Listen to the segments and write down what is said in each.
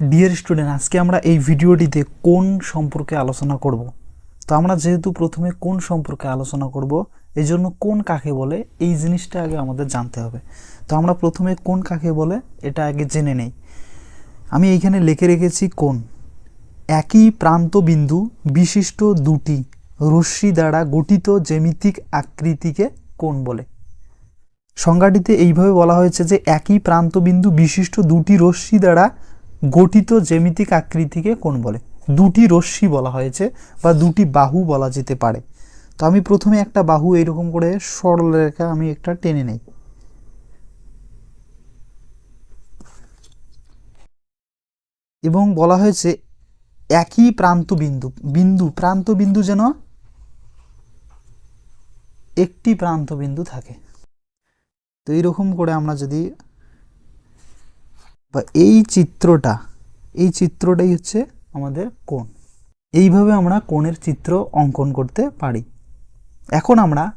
Dear student আজকে আমরা এই ভিডিওটিতে কোন সম্পর্কে আলোচনা করব? তো আমরা যেহেতু প্রথমে কোন সম্পর্কে আলোচনা করব এই জন্য কোন কাকে বলে এই জিনিসটা আগে আমাদের জানতে হবে। তো আমরা প্রথমে কোন কাকে বলে, এটা আগে জেনে নেই। আমি এইখানে লিখে রেখেছি কোন। একই প্রান্ত বিন্দু বিশিষ্ট দুটি রশ্মি দ্বারা গঠিত জ্যামিতিক আকৃতিকে কোন বলে? সংজ্ঞাটিতে এইভাবে বলা হয়েছে যে একই প্রান্তবিন্দু বিশিষ্ট দুটি রশ্মি দ্বারা গঠিত জ্যামিতিক আকৃতিকে কোণ বলে? দুটি রশ্মি বলা হয়েছে বা দুটি বাহু বলা যেতে পারে। তো আমি প্রথমে একটা বাহু এরকম করে সরল রেখা আমি একটা টেনে নেই। এবং বলা হয়েছে একই প্রান্ত বিন্দু। বিন্দু, প্রান্ত বিন্দু যেন একটি প্রান্ত বিন্দু থাকে। তো এইরকম করে আমরা যদি বা এই চিত্রটা, এই চিত্রটাই হচ্ছে আমাদের কোণ। এইভাবে আমরা কোণের চিত্র অঙ্কন করতে পারি। এখন আমরা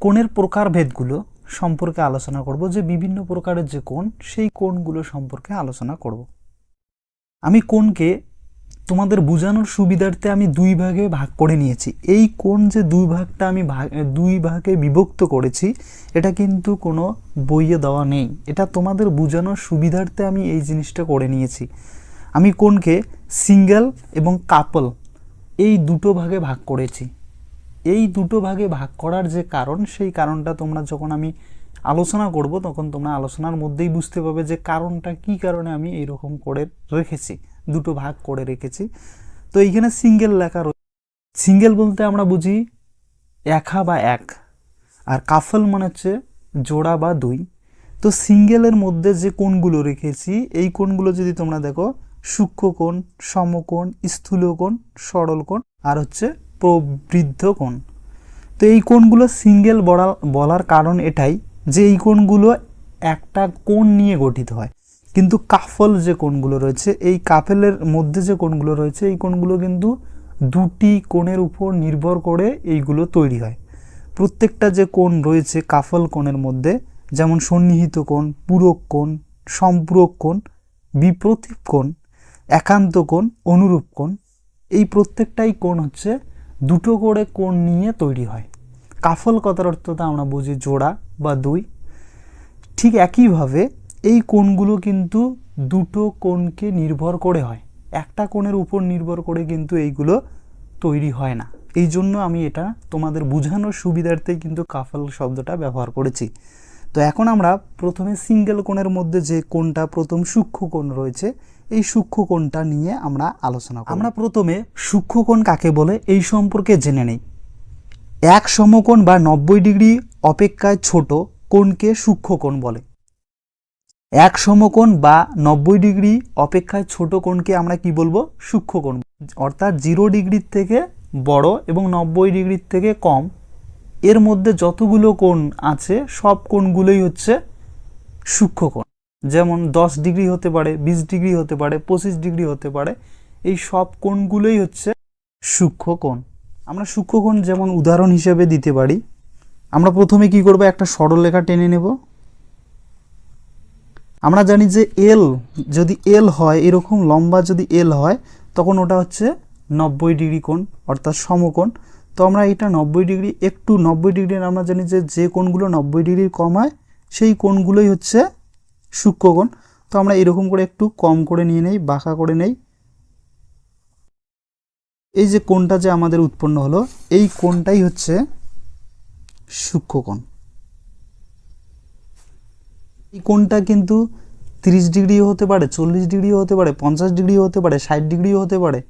কোণের প্রকারভেদগুলো সম্পর্কে আলোচনা করব, যে বিভিন্ন প্রকারের যে কোণ, সেই কোণগুলো সম্পর্কে আলোচনা করব। আমি কোণকে তোমাদের বোঝানোর সুবিধার্থে আমি দুই ভাগে ভাগ করে নিয়েছি। এই কোন যে দুই ভাগটা আমি ভাগ দুই ভাগে বিভক্ত করেছি, এটা কিন্তু কোনো বইয়ে দেওয়া নেই। এটা তোমাদের বোঝানোর সুবিধার্থে আমি এই জিনিসটা করে নিয়েছি। আমি কোনকে সিঙ্গেল এবং কাপল এই দুটো ভাগে ভাগ করেছি। এই দুটো ভাগে ভাগ করার যে কারণ, সেই কারণটা তোমরা যখন আমি আলোচনা করব, তখন তোমরা আলোচনার মধ্যেই বুঝতে পারবে যে কারণটা কি কারণে আমি এইরকম করে রেখেছি, দুটো ভাগ করে রেখেছি। তো এইখানে সিঙ্গেল লেখা রয়েছে। সিঙ্গেল বলতে আমরা বুঝি একা বা এক, আর কাফল মানে হচ্ছে জোড়া বা দুই। তো সিঙ্গেলের মধ্যে যে কোণগুলো রেখেছি, এই কোণগুলো যদি তোমরা দেখো, সূক্ষ্ম কোণ, সমকোণ, স্থূল কোণ, সরল কোণ, আর হচ্ছে প্রবৃদ্ধ কোণ। তো এই কোণগুলো সিঙ্গেল বলা বলার কারণ এটাই। যে এই কোণগুলো একটা কোণ নিয়ে গঠিত হয়। কিন্তু কাফল যে কোণগুলো রয়েছে, এই কাফেলের মধ্যে যে কোণগুলো রয়েছে, এই কোণগুলো কিন্তু দুটি কোণের উপর নির্ভর করে এইগুলো তৈরি হয়। প্রত্যেকটা যে কোণ রয়েছে কাফল কোণের মধ্যে, যেমন সন্নিহিত কোণ, পূরক কোণ, সম্পূরক কোণ বিপ্রতীপ কোণ, একান্ত কোণ, অনুরূপ কোণ, এই প্রত্যেকটাই কোণ হচ্ছে দুটো করে কোণ নিয়ে তৈরি হয়। কাফল কথার অর্থটা আমরা বুঝি জোড়া বা দুই। ঠিক একইভাবে এই কোণগুলো কিন্তু দুটো কোণকে নির্ভর করে হয়। একটা কোণের উপর নির্ভর করে কিন্তু এইগুলো তৈরি হয় না। এই জন্য আমি এটা তোমাদের বোঝানোর সুবিধার্থে কিন্তু কাফল শব্দটা ব্যবহার করেছি। তো এখন আমরা প্রথমে সিঙ্গেল কোণের মধ্যে যে কোণটা প্রথম সূক্ষ্ম কোণ রয়েছে, এই সূক্ষ্ম কোণটা নিয়ে আমরা আলোচনা আমরা প্রথমে সূক্ষ্ম কোণ কাকে বলে এই সম্পর্কে জেনে নেই। এক সমকোণ বা নব্বই ডিগ্রি অপেক্ষায় ছোট কোণকে সূক্ষ্ম কোণ বলে। এক সমকোণ বা নব্বই ডিগ্রি অপেক্ষায় ছোট কোণকে আমরা কি বলব? সূক্ষ্ম কোণ। অর্থাৎ জিরো ডিগ্রির থেকে বড় এবং নব্বই ডিগ্রির থেকে কম। এর মধ্যে যতগুলো কোণ আছে, সব কোণগুলোই হচ্ছে সূক্ষ্ম কোণ। যেমন দশ ডিগ্রি হতে পারে, বিশ ডিগ্রি হতে পারে, পঁচিশ ডিগ্রি হতে পারে, এই সব কোণগুলোই হচ্ছে সূক্ষ্ম কোণ। আমরা সূক্ষ্ম কোণ যেমন উদাহরণ হিসেবে দিতে পারি, আমরা প্রথমে কি করব? একটা সরলরেখা টেনে নেব। আমরা জানি যে এল যদি এল হয়, এরকম লম্বা যদি এল হয়, তখন ওটা হচ্ছে নব্বই ডিগ্রি কোণ, অর্থাৎ সমকোণ। তো আমরা এটা নব্বই ডিগ্রি, একটু নব্বই ডিগ্রির আমরা জানি যে যে কোণগুলো নব্বই ডিগ্রির কম হয়, সেই কোণগুলোই হচ্ছে সূক্ষ্মকোণ। তো আমরা এরকম করে একটু কম করে নিয়ে নেই, বাঁকা করে নেই। এই যে কোণটা যে আমাদের উৎপন্ন হলো, এই কোণটাই হচ্ছে সূক্ষ্মকোণ এই কোণটা কিন্তু তিরিশ ডিগ্রিও হতে পারে, চল্লিশ ডিগ্রিও হতে পারে, পঞ্চাশ ডিগ্রিও হতে পারে, ষাট ডিগ্রিও হতে পারে,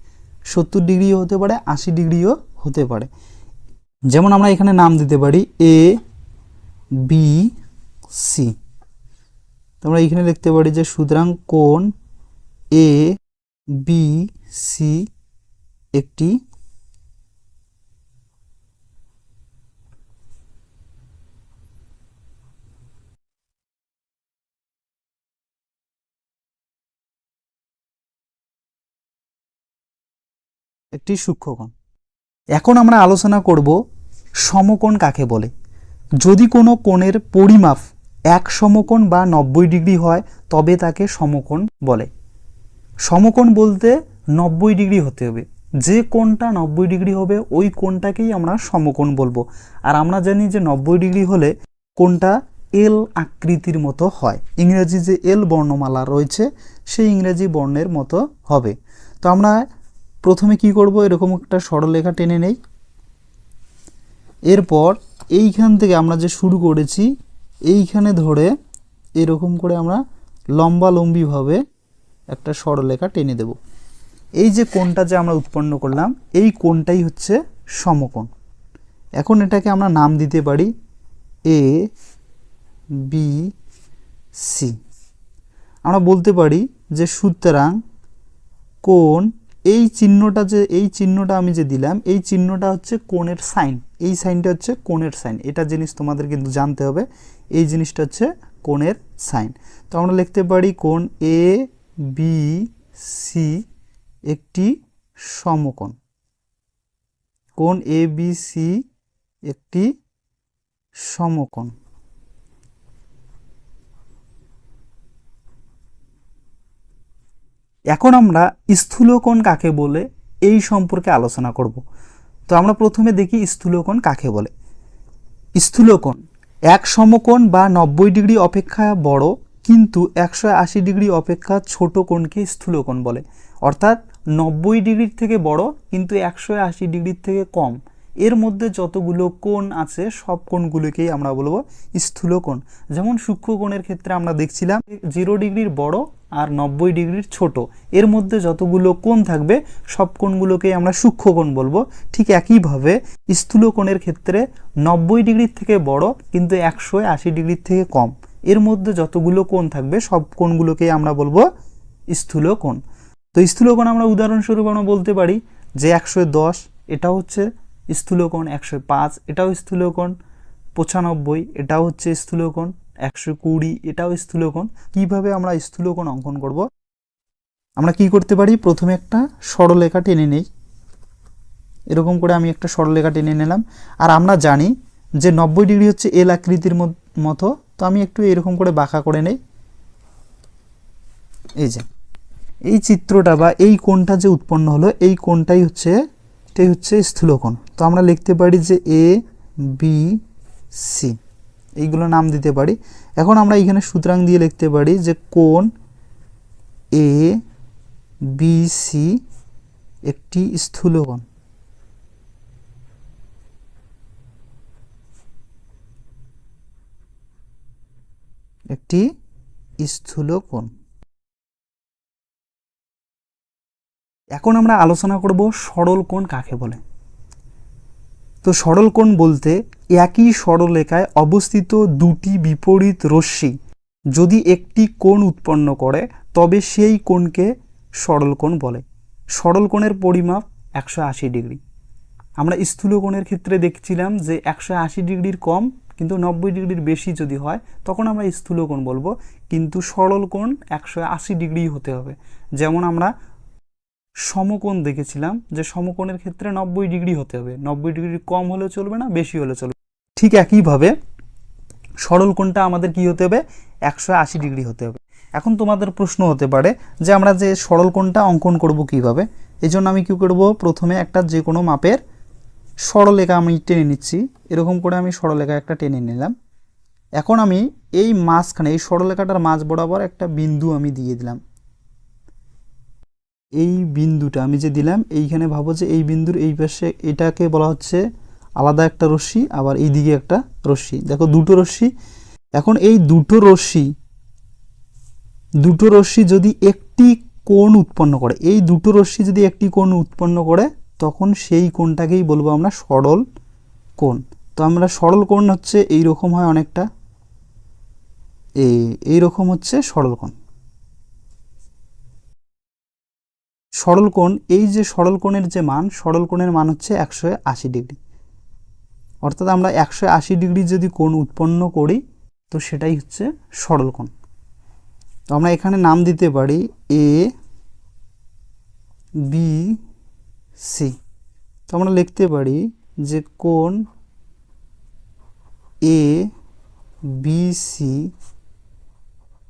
সত্তর ডিগ্রিও হতে পারে, আশি ডিগ্রিও হতে পারে। যেমন আমরা এখানে নাম দিতে পারি এ বি সি তোমরা এখানে লিখতে পারি যে সুতরাং কোণ এ বি সি একটি একটি সূক্ষ্মকোণ। এখন আমরা আলোচনা করব সমকোণ কাকে বলে। যদি কোনো কোণের পরিমাপ এক সমকোণ বা নব্বই ডিগ্রি হয়, তবে তাকে সমকোণ বলে। সমকোণ বলতে নব্বই ডিগ্রি হতে হবে। যে কোণটা নব্বই ডিগ্রি হবে, ওই কোণটাকেই আমরা সমকোণ বলব। আর আমরা জানি যে নব্বই ডিগ্রি হলে কোণটা এল আকৃতির মতো হয়। ইংরেজি যে এল বর্ণমালা রয়েছে, সেই ইংরেজি বর্ণের মতো হবে। তো আমরা প্রথমে কি করব? এরকম একটা সরলরেখা টেনে নেই। এরপর এইখান থেকে আমরা যে শুরু করেছি, এইখানে ধরে এরকম করে আমরা লম্বা লম্বিভাবে একটা সরলরেখা টেনে দেব। এই যে কোণটা যে আমরা উৎপন্ন করলাম, এই কোণটাই হচ্ছে সমকোণ। এখন এটাকে আমরা নাম দিতে পারি এ বি সি আমরা বলতে পারি যে সুতরাং কোণ, এই চিহ্নটা যে, এই চিহ্নটা আমি যে দিলাম, এই চিহ্নটা হচ্ছে কোণের সাইন। এই সাইনটা হচ্ছে কোণের সাইন। এটা জিনিস তোমাদের কিন্তু জানতে হবে, এই জিনিসটা হচ্ছে কোণের সাইন। তো আমরা লিখতে পারি কোণ এ বি সি একটি সমকোণ। কোণ এ বি সি একটি সমকোণ। এখন আমরা স্থূলকোণ কাকে বলে এই সম্পর্কে আলোচনা করব। তো আমরা প্রথমে দেখি স্থূলকোণ কাকে বলে। স্থূলকোণ এক সমকোণ বা নব্বই ডিগ্রি অপেক্ষা বড়, কিন্তু একশো আশি ডিগ্রি অপেক্ষা ছোট কোণকে স্থূলকোণ বলে। অর্থাৎ নব্বই ডিগ্রির থেকে বড়, কিন্তু একশো আশি ডিগ্রির থেকে কম। এর মধ্যে যতগুলো কোণ আছে, সব কোণগুলোকেই আমরা বলব স্থূল কোণ যেমন সূক্ষ্ম কোণের ক্ষেত্রে আমরা দেখছিলাম জিরো ডিগ্রির বড় আর নব্বই ডিগ্রির ছোট। এর মধ্যে যতগুলো কোণ থাকবে, সব কোণগুলোকেই আমরা সূক্ষ্ম কোণ বলব। ঠিক একইভাবে স্থূল কোণের ক্ষেত্রে নব্বই ডিগ্রির থেকে বড়, কিন্তু একশো আশি ডিগ্রির থেকে কম। এর মধ্যে যতগুলো কোণ থাকবে, সব কোণগুলোকেই আমরা বলব স্থূল কোণ তো স্থূল কোণ আমরা উদাহরণস্বরূপ আমরা বলতে পারি যে একশো দশ এটা হচ্ছে স্থূলকোণ একশো পাঁচ, এটাও স্থূলকোণ পঁচানব্বই, এটাও হচ্ছে স্থূলকোণ একশো কুড়ি, এটাও স্থূলকোণ। কীভাবে আমরা স্থূলকোণ অঙ্কন করব? আমরা কি করতে পারি? প্রথমে একটা সরলরেখা টেনে নেই। এরকম করে আমি একটা সরলরেখা টেনে নিলাম। আর আমরা জানি যে নব্বই ডিগ্রি হচ্ছে এল আকৃতির মতো, তো আমি একটু এরকম করে বাঁকা করে নেই। এই যে এই চিত্রটা বা এই কোণটা যে উৎপন্ন হলো, এই কোণটাই হচ্ছে, এটাই হচ্ছে স্থূলকোণ। তো আমরা লিখতে পারি যে এ বি সি এইগুলো নাম দিতে পারি। এখন আমরা এখানে সুতরাং দিয়ে লিখতে পারি যে কোণ এ বি সি একটি স্থূলকোণ। একটি স্থূলকোণ। এখন আমরা আলোচনা করব সরল কোণ কাকে বলে? তো সরল কোণ বলতে একই সরলরেখায় অবস্থিত দুটি বিপরীত রশ্মি। যদি একটি কোণ উৎপন্ন করে, তবে সেই কোণকে সরল কোণ বলে। সরল কোণের পরিমাপ একশো আশি ডিগ্রি। আমরা স্থূল কোণের ক্ষেত্রে দেখছিলাম যে একশো আশি ডিগ্রির কম, কিন্তু নব্বই ডিগ্রির বেশি যদি হয়, তখন আমরা স্থূল কোণ বলব। কিন্তু সরল কোণ একশো আশি ডিগ্রি হতে হবে। যেমন আমরা সমকোণ দেখেছিলাম, যে সমকোণের ক্ষেত্রে নব্বই ডিগ্রি হতে হবে। নব্বই ডিগ্রি কম হলে চলবে না, বেশি হলে চলবে ঠিক একইভাবে সরল কোণটা আমাদের কি হতে হবে? একশো আশি ডিগ্রি হতে হবে। এখন তোমাদের প্রশ্ন হতে পারে যে আমরা যে সরল কোণটা অঙ্কন করব কীভাবে? এই জন্য আমি কী করব? প্রথমে একটা যে কোনো মাপের সরলেখা আমি টেনে নিচ্ছি। এরকম করে আমি সরলেখা একটা টেনে নিলাম। এখন আমি এই মাঝখানে, এই সরলেখাটার মাঝ বরাবর একটা বিন্দু আমি দিয়ে দিলাম। এই বিন্দুটা আমি যে দিলাম, এইখানে ভাবো যে এই বিন্দুর এই পাশে এটাকে বলা হচ্ছে আলাদা একটা রশ্মি, আবার এই দিকে একটা রশ্মি। দেখো দুটো রশ্মি। এখন এই দুটো রশ্মি দুটো রশ্মি যদি একটি কোণ উৎপন্ন করে, এই দুটো রশ্মি যদি একটি কোণ উৎপন্ন করে, তখন সেই কোণটাকেই বলব আমরা সরল কোণ। তো আমরা সরল কোণ হচ্ছে এই রকম হয় অনেকটা। এই রকম হচ্ছে সরল কোণ। সরল কোণ এই যে সরল কোণের যে মান সরল কোণের মান হচ্ছে একশো আশি ডিগ্রি। অর্থাৎ আমরা একশো আশি ডিগ্রি যদি কোণ উৎপন্ন করি, তো সেটাই হচ্ছে সরল কোণ তো আমরা এখানে নাম দিতে পারি এ বি সি তো আমরা লিখতে পারি যে কোণ এ বি সি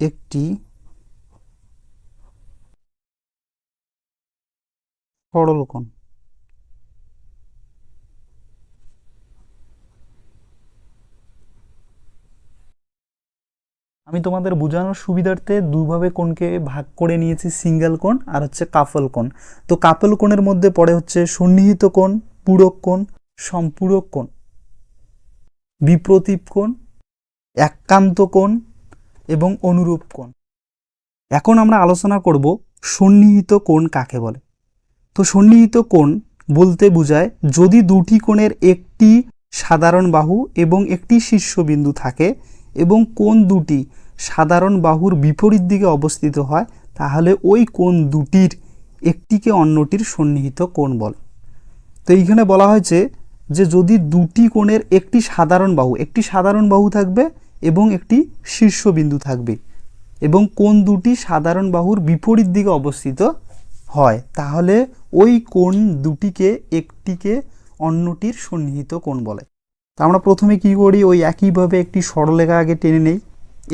একটি সরল কোণ আমি তোমাদের বোঝানোর সুবিধার্থে দুভাবে কোণকে ভাগ করে নিয়েছি, সিঙ্গেল কোণ আর হচ্ছে কাফল কোণ। তো কাপল কোণের মধ্যে পড়ে হচ্ছে সন্নিহিত কোণ, পূরক কোণ, সম্পূরক কোণ, বিপ্রতীপ কোণ, একান্ত কোণ এবং অনুরূপ কোণ। এখন আমরা আলোচনা করব সন্নিহিত কোণ কাকে বলে। তো সন্নিহিত কোণ বলতে বোঝায় যদি দুটি কোণের একটি সাধারণ বাহু এবং একটি শীর্ষবিন্দু থাকে এবং কোণ দুটি সাধারণ বাহুর বিপরীত দিকে অবস্থিত হয়, তাহলে ওই কোণ দুটির একটিকে অন্যটির সন্নিহিত কোণ বলে। তো এইখানে বলা হয়েছে যে যদি দুটি কোণের একটি সাধারণ বাহু, একটি সাধারণ বাহু থাকবে এবং একটি শীর্ষবিন্দু থাকবে এবং কোণ দুটি সাধারণ বাহুর বিপরীত দিকে অবস্থিত হয়, তাহলে ওই কোণ দুটিকে একটিকে অন্যটির সন্নিহিত কোণ বলে। তা আমরা প্রথমে কি করি? ওই একইভাবে একটি সরলরেখা আগে টেনে নেই।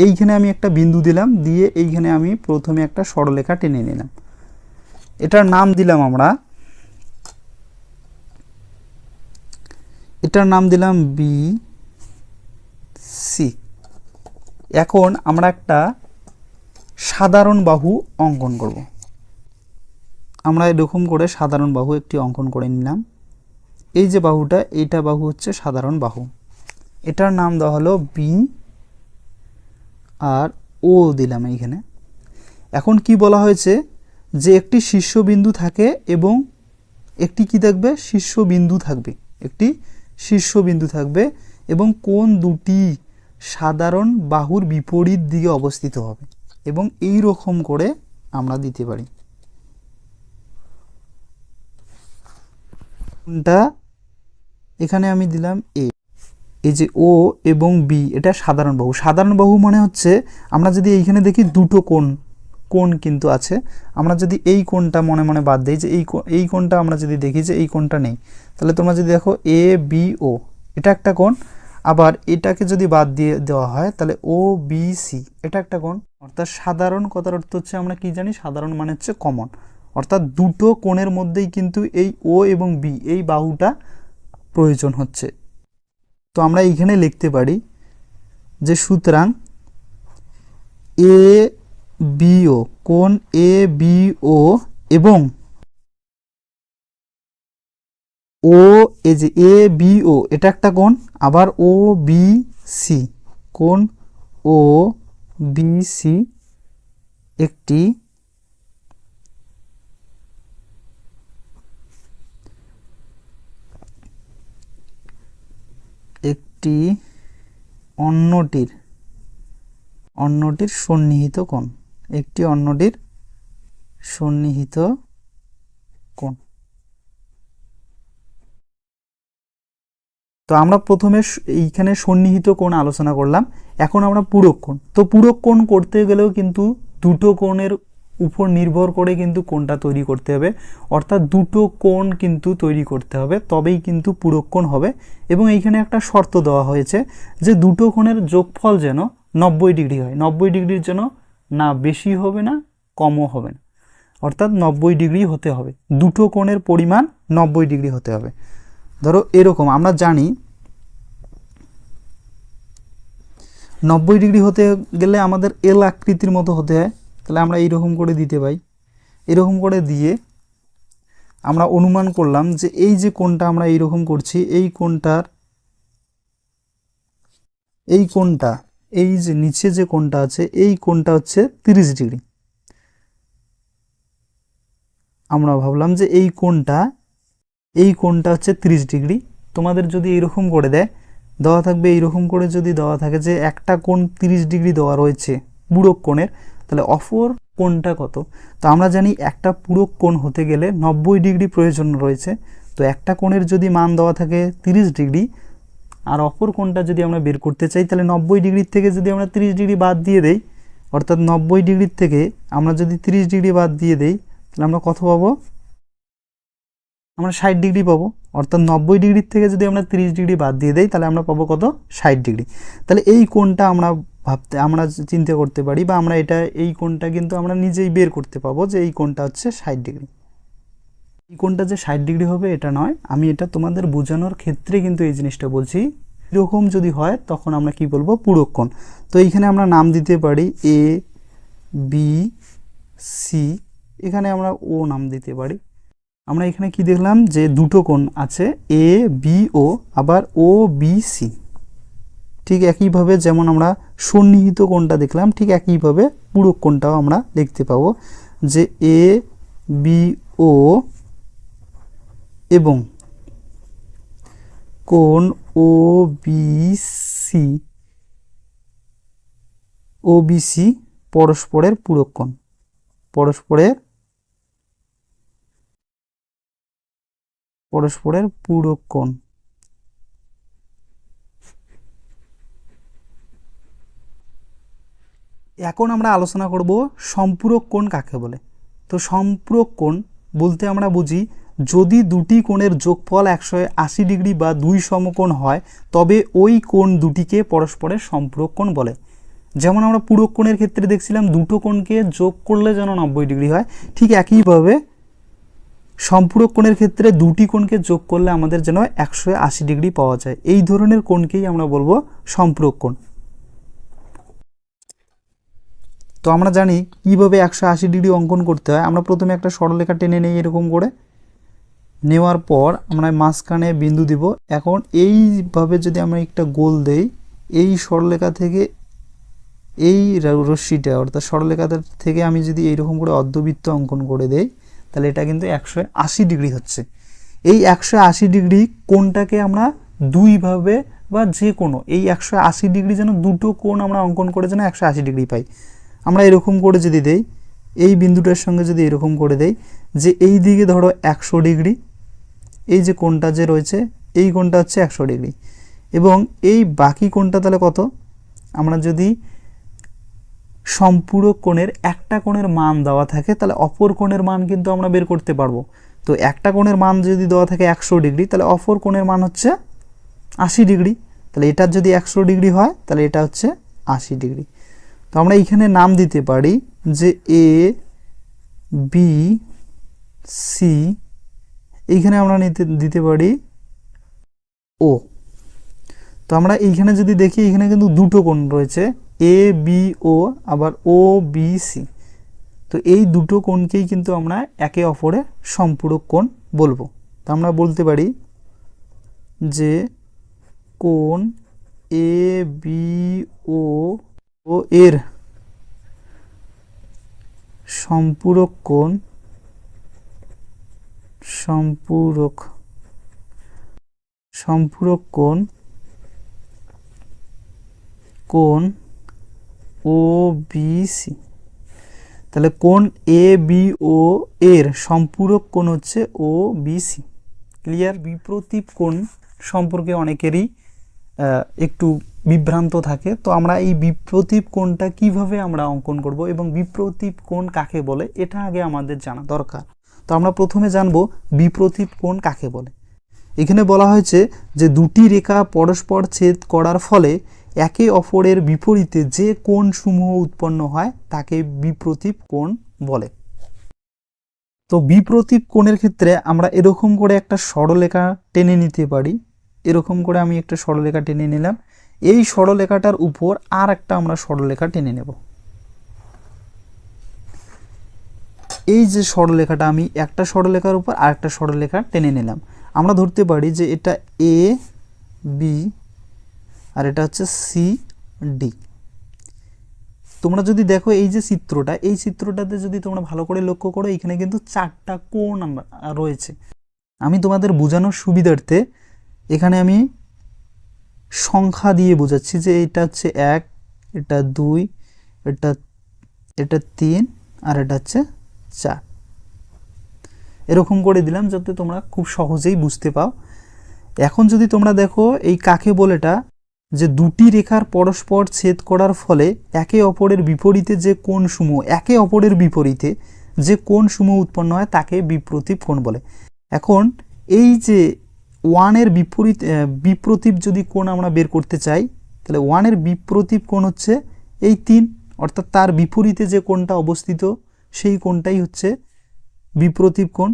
এইখানে আমি একটা বিন্দু দিলাম, দিয়ে এইখানে আমি প্রথমে একটা সরলরেখা টেনে নিলাম। এটার নাম দিলাম আমরা, এটার নাম দিলাম বি সি এখন আমরা একটা সাধারণ বাহু অঙ্কন করব। আমরা এরকম করে সাধারণ বাহু একটি অঙ্কন করে নিলাম। এই যে বাহুটা, এইটা বাহু হচ্ছে সাধারণ বাহু। এটার নাম দেওয়া হলো বি আর ও দিলাম এইখানে। এখন কি বলা হয়েছে? যে একটি শীর্ষবিন্দু থাকে এবং একটি কি থাকবে? শীর্ষবিন্দু থাকবে। একটি শীর্ষবিন্দু থাকবে এবং কোন দুটি সাধারণ বাহুর বিপরীত দিকে অবস্থিত হবে এবং এই রকম করে আমরা দিতে পারি। কোনটা? এখানে আমি দিলাম এ। এই যে ও এবং বি, এটা সাধারণ বাহু। সাধারণ বাহু মানে হচ্ছে আমরা যদি এইখানে দেখি দুটো কোণ কোণ কিন্তু আছে। আমরা যদি এই কোণটা মনে মনে বাদ দিই যে এই এই কোণটা আমরা যদি দেখি যে এই কোণটা নেই, তাহলে তোমরা যদি দেখো এ, বি, ও, এটা একটা কোণ। আবার এটাকে যদি বাদ দিয়ে দেওয়া হয়, তাহলে ও, বি, সি, এটা একটা কোণ। অর্থাৎ সাধারণ কথার অর্থ হচ্ছে আমরা কি জানি? সাধারণ মানে হচ্ছে কমন। অর্থাৎ দুটো কোণের মধ্যেই কিন্তু এই ও এবং বি এই বাহুটা প্রয়োজন হচ্ছে। তো আমরা এইখানে লিখতে পারি যে সুতরাং এ বিও কোণ এ বি ও এবং ও এই যে এ বি ও এটা একটা কোণ, আবার ও বি সি কোণ ও বি সি একটি একটি অন্যটির অন্যটির সন্নিহিত কোণ। একটি অন্যটির সন্নিহিত কোণ। তো আমরা প্রথমে এইখানে সন্নিহিত কোণ আলোচনা করলাম। এখন আমরা পূরক কোণ। তো পূরক কোণ করতে গেলেও কিন্তু দুটো কোণের উপর নির্ভর করে কিন্তু কোণটা তৈরি করতে হবে। অর্থাৎ দুটো কোণ কিন্তু তৈরি করতে হবে, তবেই কিন্তু পূরক কোণ হবে। এবং এইখানে একটা শর্ত দেওয়া হয়েছে যে দুটো কোণের যোগফল যেন নব্বই ডিগ্রি হয়। নব্বই ডিগ্রির যেন না বেশি হবে না, কমও হবে না। অর্থাৎ নব্বই ডিগ্রি হতে হবে। দুটো কোণের পরিমাণ নব্বই ডিগ্রি হতে হবে। ধরো এরকম, আমরা জানি নব্বই ডিগ্রি হতে গেলে আমাদের এল আকৃতির মতো হতে হয়। তাহলে আমরা এইরকম করে দিতে পাই এরকম করে দিয়ে আমরা অনুমান করলাম যে এই যে কোনটা আমরা এইরকম করছি, এই কোনটার এই কোনটা এই যে নিচে যে কোনটা আছে, এই কোনটা হচ্ছে তিরিশ ডিগ্রি। আমরা ভাবলাম যে এই কোনটা এই কোনটা হচ্ছে তিরিশ ডিগ্রি। তোমাদের যদি এইরকম করে দেয়, দেওয়া থাকবে এইরকম করে যদি দেওয়া থাকে যে একটা কোণ তিরিশ ডিগ্রি দেওয়া রয়েছে, বুড়ো কোণের তাহলে অপর কোণটা কত? তো আমরা জানি একটা পুরো কোণ হতে গেলে নব্বই ডিগ্রি প্রয়োজন রয়েছে। তো একটা কোণের যদি মান দেওয়া থাকে তিরিশ ডিগ্রি, আর অপর কোণটা যদি আমরা বের করতে চাই, তাহলে নব্বই ডিগ্রির থেকে যদি আমরা তিরিশ ডিগ্রি বাদ দিয়ে দেই, অর্থাৎ নব্বই ডিগ্রির থেকে আমরা যদি তিরিশ ডিগ্রি বাদ দিয়ে দেই, তাহলে আমরা কত পাবো? আমরা ষাট ডিগ্রি পাবো। অর্থাৎ নব্বই ডিগ্রির থেকে যদি আমরা তিরিশ ডিগ্রি বাদ দিয়ে দেই, তাহলে আমরা পাবো কত? ষাট ডিগ্রি। তাহলে এই কোণটা আমরা ভাবতে, আমরা চিন্তা করতে পারি বা আমরা এটা, এই কোণটা কিন্তু আমরা নিজেই বের করতে পাবো যে এই কোণটা হচ্ছে ষাট ডিগ্রি। এই কোণটা যে ষাট ডিগ্রি হবে এটা নয়, আমি এটা তোমাদের বোঝানোর ক্ষেত্রে কিন্তু এই জিনিসটা বলছি। এরকম যদি হয়, তখন আমরা কি বলব? পূরক কোণ। তো এইখানে আমরা নাম দিতে পারি এ, বি, সি, এখানে আমরা ও নাম দিতে পারি। আমরা এখানে কি দেখলাম? যে দুটো কোণ আছে, এ, বি, ও, আবার ও, বি, সি। ঠিক একইভাবে যেমন আমরা সন্নিহিত কোণটা দেখলাম, ঠিক একইভাবে পূরক কোণটাও আমরা দেখতে পাবো যে এ বি ও এবং কোণ O B C O B C পরস্পরের পূরক কোণ, পরস্পরের পরস্পরের পূরক কোণ। এখন আমরা আলোচনা করব সম্পূরক কোণ কাকে বলে। তো সম্পূরক কোণ বলতে আমরা বুঝি, যদি দুটি কোণের যোগফল একশো আশি ডিগ্রি বা দুই সমকোণ হয়, তবে ওই কোণ দুটিকে পরস্পরের সম্পূরক কোণ বলে। যেমন আমরা পূরক কোণের ক্ষেত্রে দেখছিলাম, দুটো কোণকে যোগ করলে যেন নব্বই ডিগ্রি হয়, ঠিক একইভাবে সম্পূরক কোণের ক্ষেত্রে দুটি কোণকে যোগ করলে আমাদের যেন একশো আশি ডিগ্রি পাওয়া যায়। এই ধরনের কোণকেই আমরা বলব সম্পূরক কোণ। তো আমরা জানি কীভাবে একশো আশি ডিগ্রি অঙ্কন করতে হয়। আমরা প্রথমে একটা সরলরেখা টেনে নিই এরকম করে। নেওয়ার পর আমরা মাঝখানে বিন্দু দিব। এখন এইভাবে যদি আমরা একটা গোল দেই, এই সরলরেখা থেকে এই রশ্মিটা, অর্থাৎ সরলরেখা থেকে আমি যদি এইরকম করে অর্ধবৃত্ত অঙ্কন করে দেই, তাহলে এটা কিন্তু একশো আশি ডিগ্রি হচ্ছে। এই একশো আশি ডিগ্রি কোনটাকে আমরা দুইভাবে বা যে কোনো, এই একশো আশি ডিগ্রি যেন দুটো কোণ আমরা অঙ্কন করে যেন একশো আশি ডিগ্রি পাই। আমরা এরকম করে যদি দেই, এই বিন্দুটার সঙ্গে যদি এরকম করে দেই, যে এই দিকে ধরো একশো ডিগ্রি, এই যে কোণটা যে রয়েছে, এই কোণটা হচ্ছে একশো ডিগ্রি। এবং এই বাকি কোণটা তাহলে কত? আমরা যদি সম্পূরক কোণের একটা কোণের মান দেওয়া থাকে, তাহলে অপর কোণের মান কিন্তু আমরা বের করতে পারব। তো একটা কোণের মান যদি দেওয়া থাকে একশো ডিগ্রি, তাহলে অপর কোণের মান হচ্ছে আশি ডিগ্রি। তাহলে এটার যদি একশো ডিগ্রি হয়, তাহলে এটা হচ্ছে আশি ডিগ্রি। তো আমরা এইখানে নাম দিতে পারি যে এ বি সি এইখানে আমরা নিতে, দিতে পারি ও তো আমরা এইখানে যদি দেখি এখানে কিন্তু দুটো কোণ রয়েছে এ বি ও আবার ও বি সি তো এই দুটো কোণকেই কিন্তু আমরা একে অপরের সম্পূরক কোণ বলব। তো আমরা বলতে পারি যে কোণ এ বি ও ও এর সম্পূরক কোণ সম্পূরক সম্পূরক কোণ কোণ ও বি সি। তাহলে কোণ এ, বি ও এর সম্পূরক কোণ হচ্ছে ও, বি, সি। ক্লিয়ার বিপ্রতীপ কোণ সম্পর্কে অনেকেরই একটু বিভ্রান্ত থাকে, তো আমরা এই বিপ্রতীপ কোণটা কীভাবে আমরা অঙ্কন করব এবং বিপ্রতীপ কোণ কাকে বলে, এটা আগে আমাদের জানা দরকার। তো আমরা প্রথমে জানব বিপ্রতীপ কোণ কাকে বলে। এখানে বলা হয়েছে যে দুটি রেখা পরস্পর ছেদ করার ফলে একে অপরের বিপরীতে যে কোণ সমূহ উৎপন্ন হয়, তাকে বিপ্রতীপ কোণ বলে। তো বিপ্রতীপ কোণের ক্ষেত্রে আমরা এরকম করে একটা সরলরেখা টেনে নিতে পারি। এরকম করে আমি একটা সরলরেখা টেনে নিলাম। এই সরলরেখাটার উপর আর একটা আমরা সরলরেখা টেনে নেব। এই যে সরলরেখাটা আমি একটা সরলরেখার উপর আর একটা সরলরেখা টেনে নিলাম। আমরা ধরতে পারি যে এটা এ বি আর এটা হচ্ছে সি ডি তোমরা যদি দেখো এই যে চিত্রটা, এই চিত্রটাতে যদি তোমরা ভালো করে লক্ষ্য করো, এখানে কিন্তু চারটা কোণ রয়েছে। আমি তোমাদের বোঝানোর সুবিধার্থে এখানে আমি সংখ্যা দিয়ে বোঝাচ্ছি যে এটা হচ্ছে এক, এটা দুই, এটা এটা তিন আর এটা হচ্ছে চার। এরকম করে দিলাম যাতে তোমরা খুব সহজেই বুঝতে পাও। এখন যদি তোমরা দেখো এই কাকে বলেটা, যে দুটি রেখার পরস্পর ছেদ করার ফলে একে অপরের বিপরীতে যে কোণসমূহ একে অপরের বিপরীতে যে কোণসমূহ উৎপন্ন হয় তাকে বিপ্রতীপ কোণ বলে। এখন এই যে ওয়ানের বিপরীত বিপ্রতীপ যদি কোণ আমরা বের করতে চাই, তাহলে ওয়ানের বিপ্রতীপ কোণ হচ্ছে এই তিন, অর্থাৎ তার বিপরীতে যে কোণটা অবস্থিত, সেই কোণটাই হচ্ছে বিপ্রতীপ কোণ।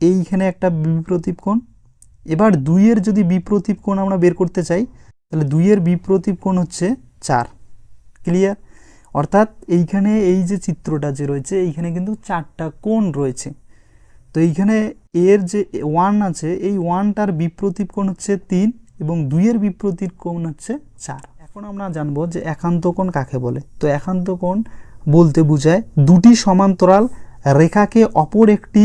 এইখানে একটা বিপ্রতীপ কোণ। এবার দুইয়ের যদি বিপ্রতীপ কোণ আমরা বের করতে চাই, তাহলে দুইয়ের বিপ্রতীপ কোণ হচ্ছে চার। ক্লিয়ার অর্থাৎ এইখানে এই যে চিত্রটা যে রয়েছে, এইখানে কিন্তু চারটা কোণ রয়েছে। তো এইখানে এর যে ওয়ান আছে, এই ওয়ানটার বিপ্রতীপ কোণ হচ্ছে তিন এবং দুইয়ের বিপ্রতীপ কোণ হচ্ছে চার। এখন আমরা জানব যে একান্ত কোণ কাকে বলে? তো একান্ত কোণ বলতে বোঝায় দুটি সমান্তরাল রেখাকে অপর একটি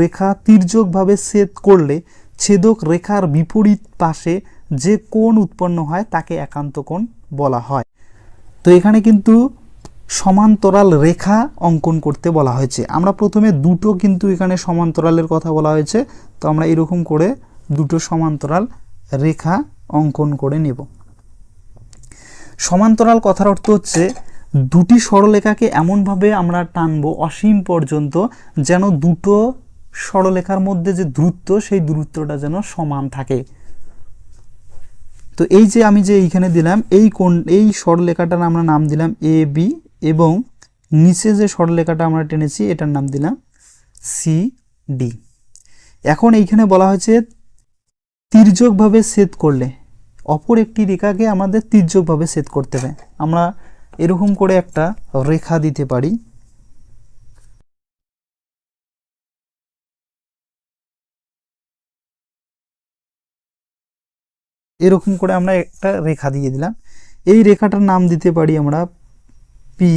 রেখা তির্যকভাবে ছেদ করলে ছেদক রেখার বিপরীত পাশে যে কোণ উৎপন্ন হয়, তাকে একান্ত কোণ বলা হয়। তো এখানে কিন্তু সমান্তরাল রেখা অঙ্কন করতে বলা হয়েছে। আমরা প্রথমে দুটো কিন্তু এখানে সমান্তরালের কথা বলা হয়েছে, তো আমরা এরকম করে দুটো সমান্তরাল রেখা অঙ্কন করে নেব। সমান্তরাল কথার অর্থ হচ্ছে, দুটি সরলরেখাকে এমনভাবে আমরা টানব অসীম পর্যন্ত যেন দুটো সরলরেখার মধ্যে যে দূরত্ব, সেই দূরত্বটা যেন সমান থাকে। তো এই যে আমি যে এইখানে দিলাম, এই কোন এই সরলরেখাটার আমরা নাম দিলাম এ, বি এবং নিচে যে সরলরেখাটা আমরা টেনেছি, এটার নাম দিলাম সি ডি এখন এইখানে বলা হয়েছে তির্যকভাবে ছেদ করলে, অপর একটি রেখাকে আমাদের তির্যকভাবে ছেদ করতে হবে। আমরা এরকম করে একটা রেখা দিতে পারি। এরকম করে আমরা একটা রেখা দিয়ে দিলাম। এই রেখাটার নাম দিতে পারি আমরা পি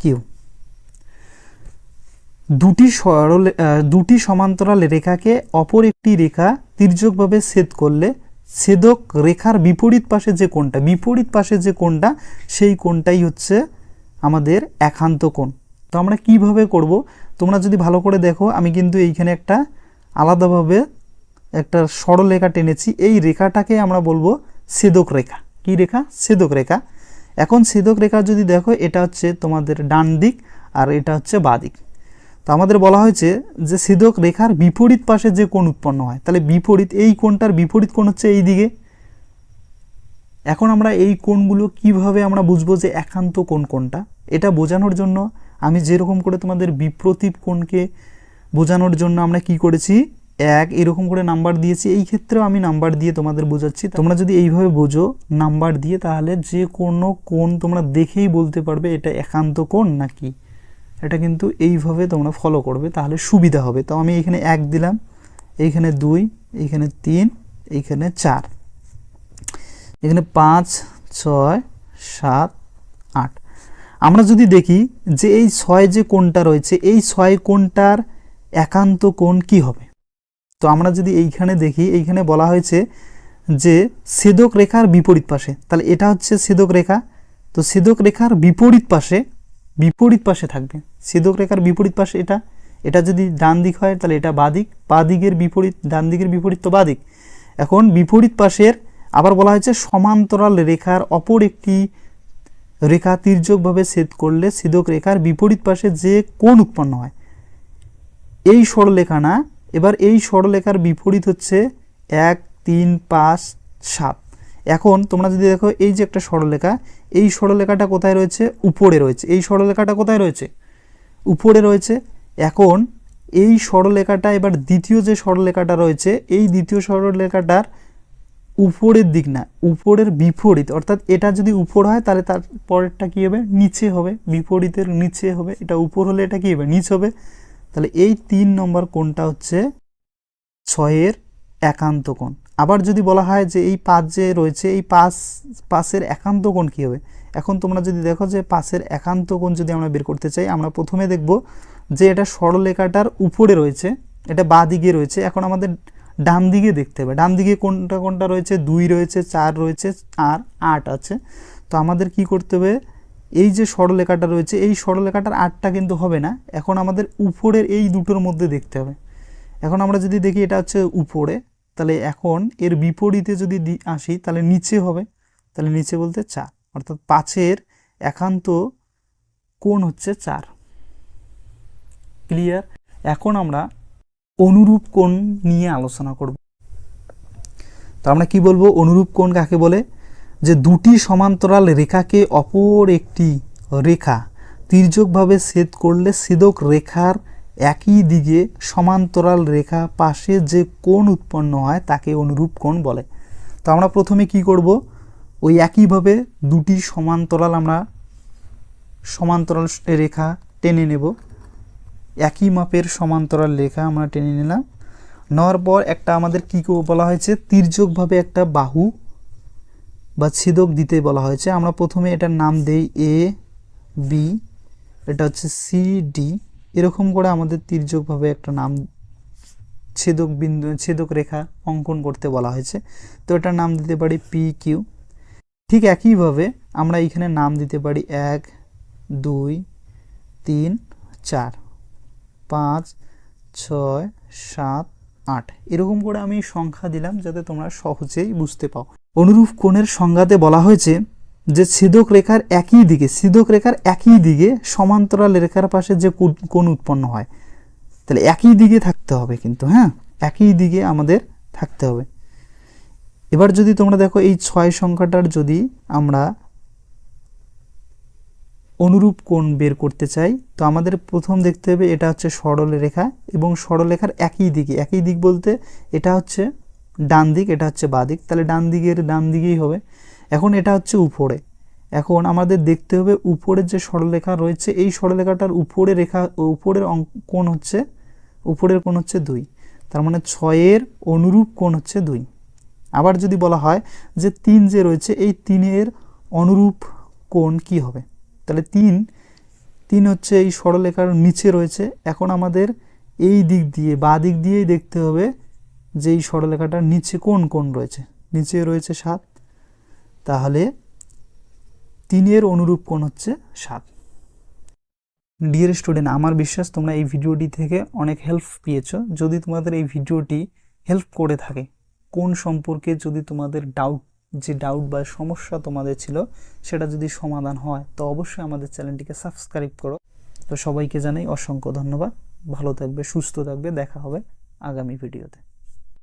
কিউ দুটি সরল দুটি সমান্তরাল রেখাকে অপর একটি রেখা তির্যকভাবে ছেদ করলে ছেদক রেখার বিপরীত পাশে যে কোণটা, বিপরীত পাশে যে কোণটা, সেই কোণটাই হচ্ছে আমাদের একান্ত কোণ। তো আমরা কীভাবে করব? তোমরা যদি ভালো করে দেখো, আমি কিন্তু এইখানে একটা আলাদাভাবে একটা সরলরেখা টেনেছি। এই রেখাটাকে আমরা বলব ছেদক রেখা। কি রেখা? ছেদক রেখা। এখন ছেদক রেখা যদি দেখো, এটা হচ্ছে তোমাদের ডান দিক আর এটা হচ্ছে বাঁ দিক। তো আমাদের বলা হয়েছে যে ছেদক রেখার বিপরীত পাশে যে কোণ উৎপন্ন হয়, তাহলে বিপরীত, এই কোণটার বিপরীত কোণ হচ্ছে এই দিকে। এখন আমরা এই কোণগুলো কীভাবে আমরা বুঝব যে একান্ত কোণ কোনটা এটা বোঝানোর জন্য আমি যেরকম করে তোমাদের বিপ্রতীপ কোণকে বোঝানোর জন্য আমরা কি করেছি? এক, এরকম করে নাম্বার দিয়েছি। এই ক্ষেত্রেও আমি নাম্বার দিয়ে তোমাদের বোঝাচ্ছি। তোমরা যদি এইভাবে বোঝো নাম্বার দিয়ে, তাহলে যে কোনো কোণ তোমরা দেখেই বলতে পারবে এটা একান্ত কোণ নাকি। এটা কিন্তু এইভাবে তোমরা ফলো করবে, তাহলে সুবিধা হবে। তো আমি এখানে এক দিলাম এইখানে দুই এইখানে তিন এইখানে চার। এখানে পাঁচ, ছয়, সাত, আট। আমরা যদি দেখি যে এই ছয় যে কোণটা রয়েছে, এই ছয় কোণটার একান্ত কোণ কি হবে? তো আমরা যদি এইখানে দেখি, এইখানে বলা হয়েছে যে ছেদক রেখার বিপরীত পাশে। তাহলে এটা হচ্ছে ছেদক রেখা। তো ছেদক রেখার বিপরীত পাশে বিপরীত পাশে থাকবে। ছেদক রেখার বিপরীত পাশে এটা। এটা যদি ডান দিক হয়, তাহলে এটা বাদিক দিকের বিপরীত, ডান দিকের বিপরীত তো বাদিক এখন বিপরীত পাশের আবার বলা হয়েছে সমান্তরাল রেখার অপর একটি রেখা তির্যকভাবে ছেদ করলে ছেদক রেখার বিপরীত পাশে যে কোণ উৎপন্ন হয়। এই সরলরেখা না এবার এই সরলরেখার বিপরীত হচ্ছে এক, তিন, পাঁচ, সাত। এখন তোমরা যদি দেখো এই যে একটা সরলরেখা এই সরলরেখাটা কোথায় রয়েছে? উপরে রয়েছে। এই সরলরেখাটা কোথায় রয়েছে? উপরে রয়েছে। এখন এই সরলরেখাটা এবার দ্বিতীয় যে সরলরেখাটা রয়েছে, এই দ্বিতীয় সরলরেখাটার উপরের দিক না, উপরের বিপরীত। অর্থাৎ এটা যদি উপর হয়, তাহলে তার পরেরটা কী হবে? নিচে হবে। বিপরীতের নিচে হবে। এটা উপর হলে এটা কী হবে? নিচ হবে। তাহলে এই তিন নম্বর কোণটা হচ্ছে ছয়ের একান্ত কোণ। আবার যদি বলা হয় যে এই পাঁচ যে রয়েছে, এই পাঁচ পাশের একান্ত কোণ কী হবে? এখন তোমরা যদি দেখো যে পাশের একান্ত কোণ যদি আমরা বের করতে চাই, আমরা প্রথমে দেখব যে এটা সরলরেখাটার উপরে রয়েছে, এটা বাঁ দিকে রয়েছে। এখন আমাদের ডান দিকে দেখতে হবে। ডান দিকে কোনটা কোনটা রয়েছে, দুই রয়েছে, চার রয়েছে, আর আট আছে। তো আমাদের কি করতে হবে? এই যে সরলরেখাটা রয়েছে, এই সরলরেখাটার আটটা কিন্তু হবে না। এখন আমাদের উপরের এই দুটোর মধ্যে দেখতে হবে। এখন আমরা যদি দেখি এটা হচ্ছে উপরে, তাহলে এখন এর বিপরীতে যদি আসি, তাহলে নিচে হবে। তাহলে নিচে বলতে চার। অর্থাৎ পাঁচের একান্ত কোণ হচ্ছে চার। ক্লিয়ার? এখন আমরা অনুরূপ কোণ নিয়ে আলোচনা করব। তো আমরা কি বলব? অনুরূপ কোণ কাকে বলে? যে দুটি সমান্তরাল রেখাকে অপর একটি রেখা তির্যকভাবে ছেদ করলে ছেদক রেখার একই দিকে সমান্তরাল রেখা পাশে যে কোণ উৎপন্ন হয় তাকে অনুরূপ কোণ বলে। তো আমরা প্রথমে কি করব? ওই একইভাবে দুটি সমান্তরাল আমরা সমান্তরাল রেখা টেনে নেব। একই মাপের সমান্তরাল রেখা আমরা টেনে নিলাম। নেওয়ার পর একটা আমাদের কী বলা হয়েছে, তির্যকভাবে একটা বাহু বা ছেদক দিতে বলা হয়েছে। আমরা প্রথমে এটার নাম দেই এ বি এটা হচ্ছে সি ডি এরকম করে আমাদের তির্যকভাবে একটা নাম, ছেদক বিন্দু, ছেদক রেখা অঙ্কন করতে বলা হয়েছে। তো এটার নাম দিতে পারি পি কিউ ঠিক একইভাবে আমরা এখানে নাম দিতে পারি এক, দুই, তিন, চার, পাঁচ, ছয়, সাত, আট। এরকম করে আমি সংখ্যা দিলাম যাতে তোমরা সহজেই বুঝতে পাও। অনুরূপ কোণের সংজ্ঞাতে বলা হয়েছে যে ছেদক রেখার একই দিকে ছেদক রেখার একই দিকে সমান্তরাল রেখার পাশে যে কোণ- উৎপন্ন হয়, তাহলে একই দিকে থাকতে হবে কিন্তু হ্যাঁ? একই দিকে আমাদের থাকতে হবে। এবার যদি তোমরা দেখো এই ছয় সংখ্যাটার যদি আমরা অনুরূপ কোণ বের করতে চাই, তো আমাদের প্রথম দেখতে হবে এটা হচ্ছে সরলরেখা এবং সরলরেখার একই দিকে, একই দিক বলতে এটা হচ্ছে ডান দিক, এটা হচ্ছে বাঁ দিক, তাহলে ডান দিকের, ডান দিকেই হবে। এখন এটা হচ্ছে উপরে। এখন আমাদের দেখতে হবে উপরের যে সরলরেখা রয়েছে, এই সরলরেখাটার উপরে রেখা, উপরের কোণ হচ্ছে, উপরের কোণ হচ্ছে দুই। তার মানে ছয়ের অনুরূপ কোণ হচ্ছে দুই। আবার যদি বলা হয় যে তিন যে রয়েছে, এই তিনের অনুরূপ কোণ কি হবে? তাহলে তিন তিন হচ্ছে এই সরলরেখার নিচে রয়েছে। এখন আমাদের এই দিক দিয়ে, বা দিক দিয়েই দেখতে হবে যে এই সরলরেখাটার নিচে কোন কোন রয়েছে? নিচে রয়েছে সাত। তাহলে তিনের অনুরূপ কোণ হচ্ছে সাত। ডিয়ার স্টুডেন্ট আমার বিশ্বাস তোমরা এই ভিডিওটি থেকে অনেক হেল্প পেয়েছ। যদি তোমাদের এই ভিডিওটি হেল্প করে থাকে, কোন সম্পর্কে যদি তোমাদের ডাউট যে ডাউট বা সমস্যা তোমাদের ছিল, সেটা যদি সমাধান হয়, তো অবশ্যই আমাদের চ্যানেলটিকে সাবস্ক্রাইব করো। তো সবাইকে জানাই অসংখ্য ধন্যবাদ। ভালো থাকবে, সুস্থ থাকবে। দেখা হবে আগামী ভিডিওতে।